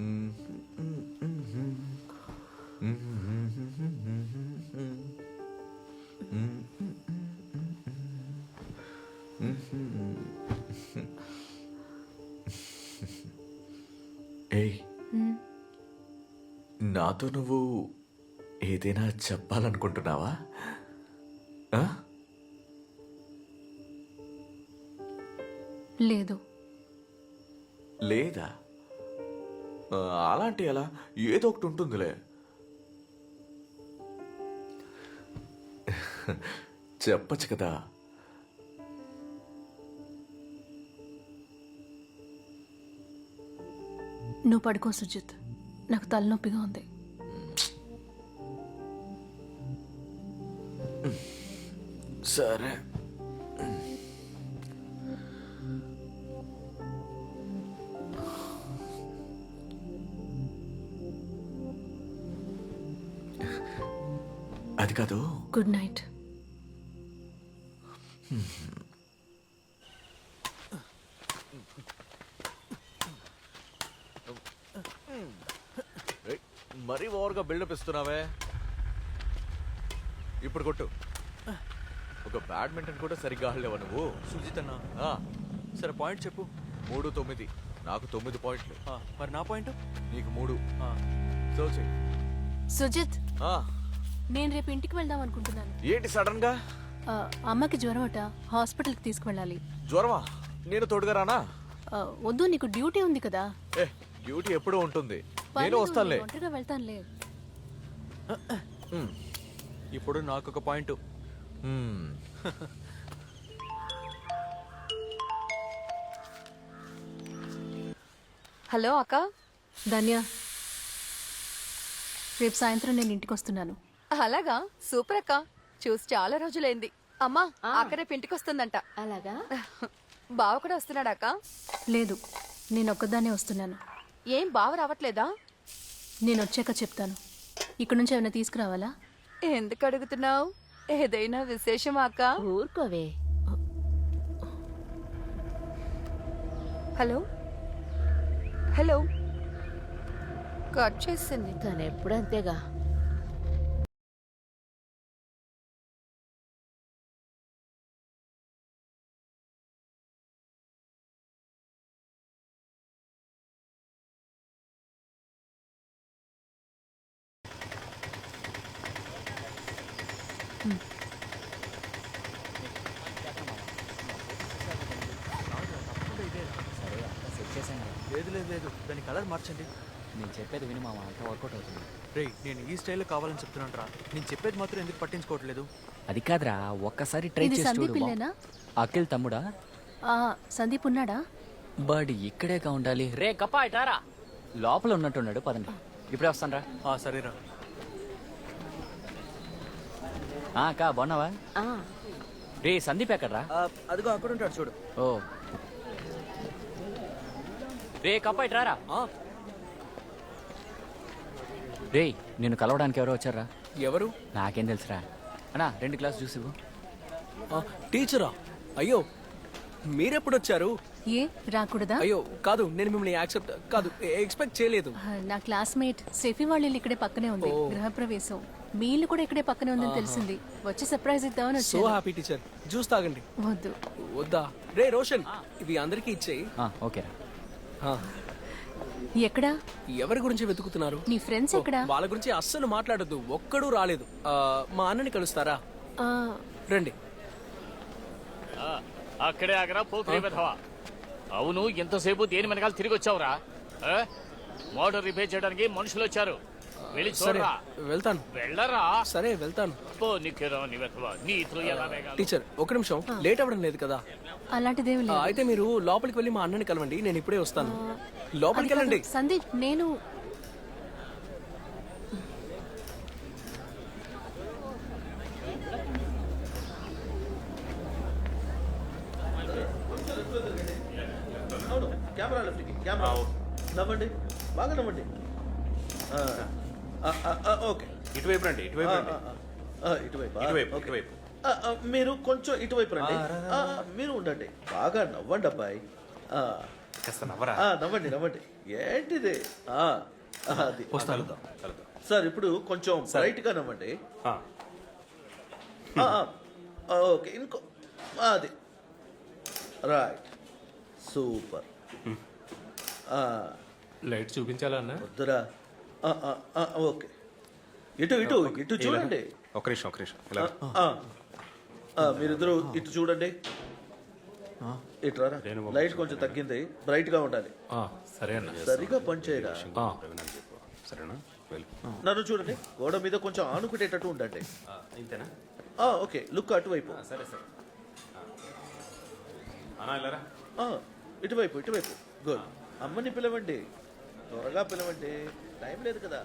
ఏయ్. నాతో నువ్వు ఏదైనా చెప్పాలనుకుంటున్నావా? లేదు. లేదా? అలాంటి ఎలా? ఏదో ఒకటి ఉంటుందిలే. చెప్పచ్చు కదా. నువ్వు పడుకో సుజిత్. నాకు తలనొప్పిగా ఉంది. సరే. అది కాదు. గుడ్ నైట్ మరీ ఓవర్గా బిల్డప్ ఇస్తున్నావే. ఇప్పుడు కొట్టు. ఒక బ్యాడ్మింటన్ కూడా సరిగ్గా ఆడలేవా నువ్వు? సుజిత్ అన్న. ఆ, సరే పాయింట్ చెప్పు. మూడు తొమ్మిది. నాకు తొమ్మిది పాయింట్లు. ఆ, మరి నా పాయింట్? నీకు మూడు. ఆ, సో చెయ్. సుజిత్ ఆ, నేను రేపు ఇంటికి వెళ్దాం అనుకుంటున్నాను. ఏంటి సడన్గా? ఆ, అమ్మకి జ్వరం అట హాస్పిటల్కి తీసుకువెళ్ళాలి. జ్వరమా? నేను తోడుగా రానా? వద్దు నీకు డ్యూటీ ఉంది కదా. ఏ డ్యూటీ ఎప్పుడూ ఉంటుంది. నేను వస్తానులే. ఒంటరిగా వెళ్తానులే. ఇప్పుడు నాకు ఒక పాయింట్. హలో అక్క. ధన్య. రేపు సాయంత్రం నేను ఇంటికి వస్తున్నాను అలాగా? సూపర్ అక్క. చూసి చాలా రోజులైంది. అమ్మా అక్క రేపు ఇంటికి వస్తుందంట అలాగా? బావ కూడా వస్తున్నాడా అక్క? లేదు నేను ఒక్కదాన్నే వస్తున్నాను. ఏం బావ రావట్లేదా? నేను వచ్చాక చెప్తాను. ఇక్కడ నుంచి ఏమైనా తీసుకురావాలా? ఎందుకు అడుగుతున్నావు? ఏదైనా విశేషమా అక్క? ఊరుకోవే. హలో? హలో? కట్ చేసింది. తను ఎప్పుడు అంతేగా? లేదు లేదు లేదు. దాని కలర్ మార్చండి. నేను చెప్పేది విని మామ అంతా వర్కౌట్ అవుతుంది. రేయ్ నేను ఈ స్టైల్లో కావాలని చెప్తున్నాను రా. నేను చెప్పేది మాత్రం ఎందుకు పట్టించుకోవట్లేదు? అది కాదురా ఒక్కసారి ట్రై ఇది చేసి సందీప్ చూడు ఇల్లేనా? అఖిల్ తమ్ముడా? ఆ, సందీప్ ఉన్నాడా? బడ్ ఇక్కడేగా ఉండాలి. రే కప్పా ఇటారా లోపల ఉన్నట్టున్నాడు పదండి. ఇప్పుడే వస్తాను రా ఆ సరేరా. అక్క బాగున్నావా? ఆ, రే సందీప్ ఎక్కడ్రా? అదిగో అక్కడ ఉంటాడు చూడు. ఓ. రే కప్పా ఇటారా రే నిన్ను కలవడానికి ఎవరో వచ్చారా? ఎవరు? నాకేం తెలుసురా. అన్నా రెండు గ్లాస్ జ్యూస్ ఇవ్వు. ఆ, టీచరా? అయ్యో మీరెప్పుడు వచ్చారు ఏ రాకూడదా? అయ్యో కాదు నేను మిమ్మల్ని యాక్సెప్ట్ కాదు ఎక్స్పెక్ట్ చేయలేదు. ఆ, నా క్లాస్మేట్ సెఫీ వాళ్ళ ఇల్లు ఇక్కడే పక్కనే ఉంది గృహప్రవేశం. మీ ఇల్లు కూడా ఇక్కడే పక్కనే ఉందని తెలిసింది. వచ్చి సర్ప్రైజ్ ఇద్దామని సో వచ్చాను. Happy teacher. జ్యూస్ తాగండి. వద్దు. వద్దా? రే రోషన్ ఇవి అందరికీ ఇచ్చేయి. ఆ, ఓకేరా ఆ, ఎక్కడా? ఎవరి గురించి వెతుకుతున్నారు? నీ ఫ్రెండ్స్ ఎక్కడా? వాళ్ళ గురించి అస్సలు మాట్లాడొద్దు. ఒక్కడూ రాలేదు. ఆ, మా అన్నని కలుస్తారా? ఆ, రండి. అక్కడే ఆగరా పోకిరి వెధవా అవును ఎంతసేపు దేని వెనకాల తిరిగి వచ్చావురా? ఆ? మోటార్ రిపేర్ చేయడానికి మనుషులు వచ్చారు. వెళ్ళి సరే చూడరా. వెళ్తాను. వెళ్ళరా. సరే వెళ్తాను. పో నీ ఎలా? టీచర్ ఒక నిమిషం. లేట్ అవ్వడం లేదు కదా. అలాంటిదేమి ఆ, లేదు. అయితే మీరు లోపలికి వెళ్ళి మా అన్నని కలవండి. నేను ఇప్పుడే వస్తాను. లోపలికి వెళ్ళండి. సందీప్ నేను కెమెరా లెఫ్ట్కి కెమెరా. నవ్వండి. బాగా నవ్వండి. ఆ, ఓకే. ఇటువైపు రండి ఇటువైపు రండి. ఇటువైపు ఇటువైపు మీరు కొంచెం ఇటువైపు రండి. ఆ, మీరు ఉండండి. బాగా నవ్వండి అబ్బాయి. కాస్త నవ్వరా? నవ్వండి నవ్వండి. ఏంటిది? ఆ, అది. సార్ ఇప్పుడు కొంచెం బ్రైట్గా నవ్వండి. ఆ, ఆ, ఆ, ఓకే. ఇంకో అది. రైట్. సూపర్. ఆ, లైట్ చూపించాలా అన్న? వద్దురా. ఓకే. ఇటు ఇటు ఇటు చూడండి. ఒక నిమిషం ఒక నిమిషం. ఇలా. మీరిద్దరు ఇటు చూడండి. ఇటు రారా? లైట్ కొంచెం తగ్గింది. బ్రైట్గా ఉండాలి. ఆ, సరే అన్న. సరిగా పనిచేయరా సరేనా? నన్ను చూడండి. గోడ మీద కొంచెం ఆనుకునేటట్టు ఉండండి. ఆ, ఇంతేనా? ఆ, ఓకే. లుక్ అటువైపు. సరే ఇటువైపు ఇటువైపు. గుడ్. అమ్మని పిలవండి. త్వరగా పిలవండి. టైం లేదు కదా.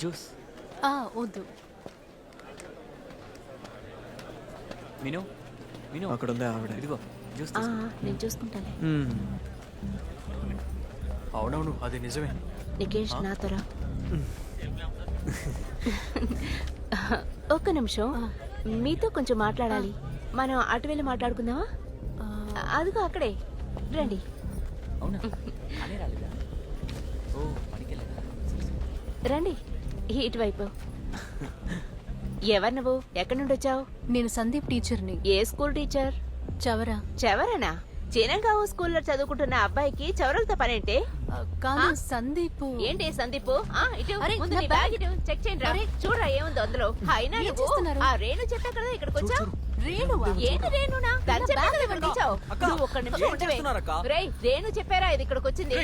జ్యూస్. ఆ, వద్దు. మిను మిను. అక్కడ ఉంది ఆవిడ. ఇదిగో జ్యూస్ ఆ, నేను చూసుకుంటాను అవునవును అది నిజమే. నికేష్ నాతోరా ఒక్క నిమిషం. మీతో కొంచెం మాట్లాడాలి. మనం అటు వెళ్ళి మాట్లాడుకుందామా? అదిగో అక్కడే. రండి. రండి. ఇటువైపు. ఎవరు నువ్వు? ఎక్కడి నుండి వచ్చావు నేను సందీప్ టీచర్ని. ఏ స్కూల్ టీచర్? చవరా. చెవరనా? చినంగావు స్కూల్లో చదువుకుంటున్న అబ్బాయికి చవరలతో పనేంటే? కాదు సందీప్. ఏంటి సందీప్? ఆ, ఇటు ముందు నా నీ బ్యాగ్ ఇటు చెక్ చేయండి రా. చూడరా ఏముందో అందులో? అయినా నువ్వు చేస్తున్నారు? ఆ రేణు చెప్పా కదా ఇక్కడికి వచ్చావు? రేణువా? ఏంటి రేణునా? ఇక్కడికి వచ్చావు నువ్వు ఒక్క నిమిషం ఉండవే? రేయ్ రేణు చెప్పారా ఇది ఇక్కడికి వచ్చింది?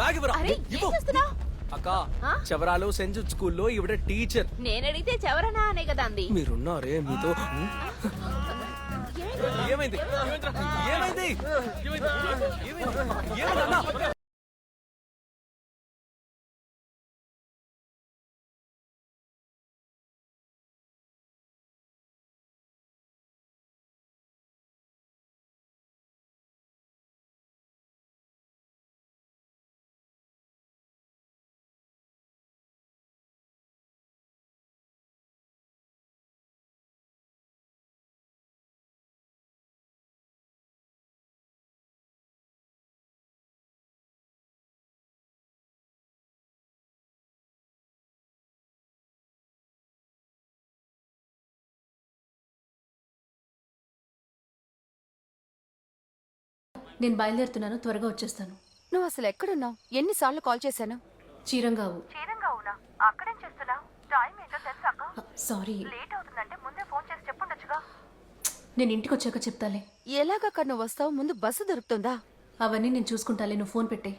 బ్యాగ్ ఇవ్వరా? అరే ఏం ఇవ్వు. చేస్తున్నావు అక్క ఆ? చవరాలు సెంట్ జూడ్ స్కూల్లో ఈవిడ టీచర్. నేను అడిగితే చెవరనా అనే కదా అంది. మీరున్నారే మీతో ఏమైంది? ఏమైంది? ఏమైంది? నేను బయలుదేరుతున్నాను త్వరగా వచ్చేస్తాను. నువ్వు అసలు ఎక్కడున్నావు? ఎన్నిసార్లు కాల్ చేశాను? చీరంగావు. చీరంగా అక్కడేం చేస్తున్నావు? టైం ఏంటో తెలుసాక ఆ, సారీ. లేట్ అవుతుందంటే ముందే ఫోన్ చేసి చెప్పుండొచ్చుగా. నేను ఇంటికి వచ్చాక చెప్తాలే. ఎలాగక్క నువ్వు వస్తావు? ముందు బస్సు దొరుకుతుందా? అవన్నీ నేను చూసుకుంటాలే నువ్వు ఫోన్ పెట్టే.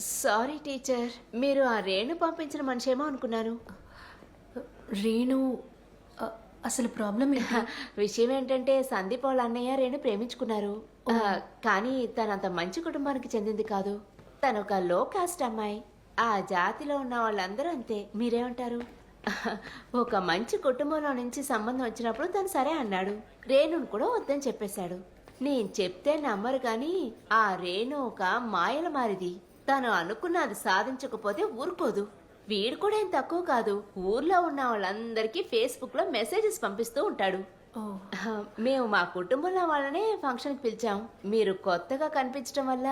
సారీ టీచర్ మీరు ఆ రేణు పంపించిన మనిషేమో అనుకున్నాను. రేణు అసలు ప్రాబ్లం విషయం ఏంటంటే సందీప్ వాళ్ళ అన్నయ్య రేణు ప్రేమించుకున్నారు. కానీ తనంత మంచి కుటుంబానికి చెందింది కాదు. తను ఒక లో కాస్ట్ అమ్మాయి. ఆ జాతిలో ఉన్న వాళ్ళందరూ అంతే. మీరేమంటారు? ఒక మంచి కుటుంబంలో నుంచి సంబంధం వచ్చినప్పుడు తను సరే అన్నాడు. రేణును కూడా వద్దని చెప్పేశాడు. నేను చెప్తే నమ్మరు కానీ ఆ రేణు ఒక మాయల మారిది. తను అనుకున్నది సాధించకపోతే ఊరుకోదు. వీడు కూడా ఏం తక్కువ కాదు. ఊర్లో ఉన్న వాళ్ళందరికీ ఫేస్బుక్లో మెసేజెస్ పంపిస్తూ ఉంటాడు. మేము మా కుటుంబంలో వాళ్ళనే ఫంక్షన్ పిలిచాం. మీరు కొత్తగా కనిపించడం వల్ల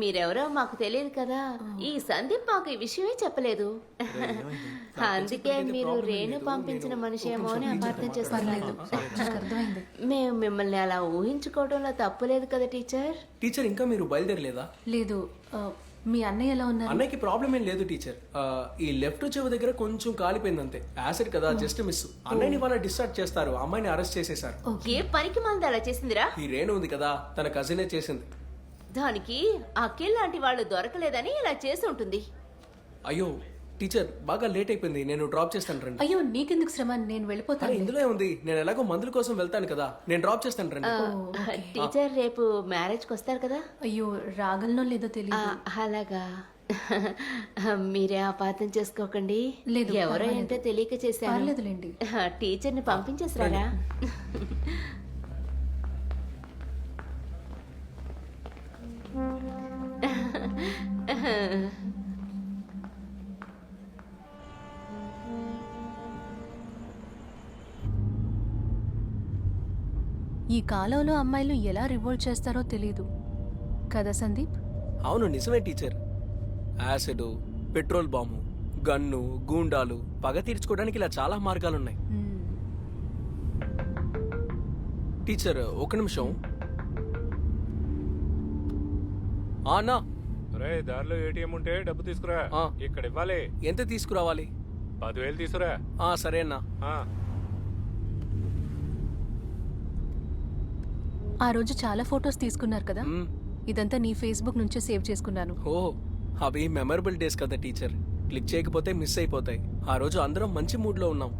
మీరెవరో మాకు తెలియదు కదా. ఈ సందీప్ మాకు ఈ విషయమే చెప్పలేదు. అందుకే మీరు రేణు పంపించిన మనిషి ఏమో అని అపార్థం చేస్తున్నారు నాకు అర్థమైంది. మేము మిమ్మల్ని అలా ఊహించుకోవడంలో తప్పులేదు కదా టీచర్? టీచర్ ఇంకా మీరు బయలుదేరలేదా? లేదు. మీ అన్నయ్య ఎలా ఉన్నారు? అన్నయ్యకి ప్రాబ్లం ఏం లేదు టీచర్ ఆ, ఈ లెఫ్ట్ చెవి దగ్గర కొంచెం కాలిపోయింది అంతే. యాసిడ్ కదా జస్ట్ మిస్ అన్నయ్యని వాళ్ళ డిశ్చార్జ్ చేస్తారు అమ్మాయిని అరెస్ట్ చేసేశారు. ఏ పనికి మంది అలా చేసిందిరా? ఈ రేణు ఉంది కదా తన కజినే చేసింది. దానికి అఖిల్ లాంటి వాళ్ళు దొరకలేదని ఇలా చేసి ఉంటుంది. అయ్యో టీచర్ బాగా లేట్ అయిపోయింది. నేను డ్రాప్ చేస్తాను రండి. అయ్యో నీకెందుకు శ్రమ? నేను అరే వెళ్ళిపోతాను ఇందులో ఉంది నేను ఎలాగో మందుల కోసం వెళ్తాను కదా. నేను డ్రాప్ చేస్తాను రండి. టీచర్ రేపు మ్యారేజ్కి వస్తారు కదా? అయ్యో రాగలనో లేదో తెలియదు అలాగా. మీరే అపార్థం చేసుకోకండి. లేదు, ఎవరో. ఏంటో తెలియక చేశాను. పర్లేదులేండి. టీచర్ని పంపించేసరారా ఈ కాలంలో అమ్మాయిలు ఎలా రివోల్ట్ చేస్తారో తెలీదు. కదా సందీప్? అవును నిజమే teacher. Acid petrol bomb gun గూండాలు పగ తీర్చుకోవడానికి ఇలా చాలా మార్గాలున్నాయి. టీచర్ ఒక నిమిషం. అన్నా రే దారిలో ఏటీఎం ఉంటే డబ్బు తీసుకురా. ఇక్కడ ఇవ్వాలి. ఎంత తీసుకురావాలి? పదివేలు తీసుకురా. ఆ, సరే అన్నా. ఆ. రోజు చాలా ఫొటోస్ తీసుకున్నారు కదా. ఇదంతా నీ ఫేస్బుక్ నుంచే సేవ్ చేసుకున్నాను ఓ అవి మెమరబుల్ డేస్ కదా టీచర్ క్లిక్ చేయకపోతే మిస్ అయిపోతాయి ఆ రోజు అందరం మంచి మూడ్లో ఉన్నాం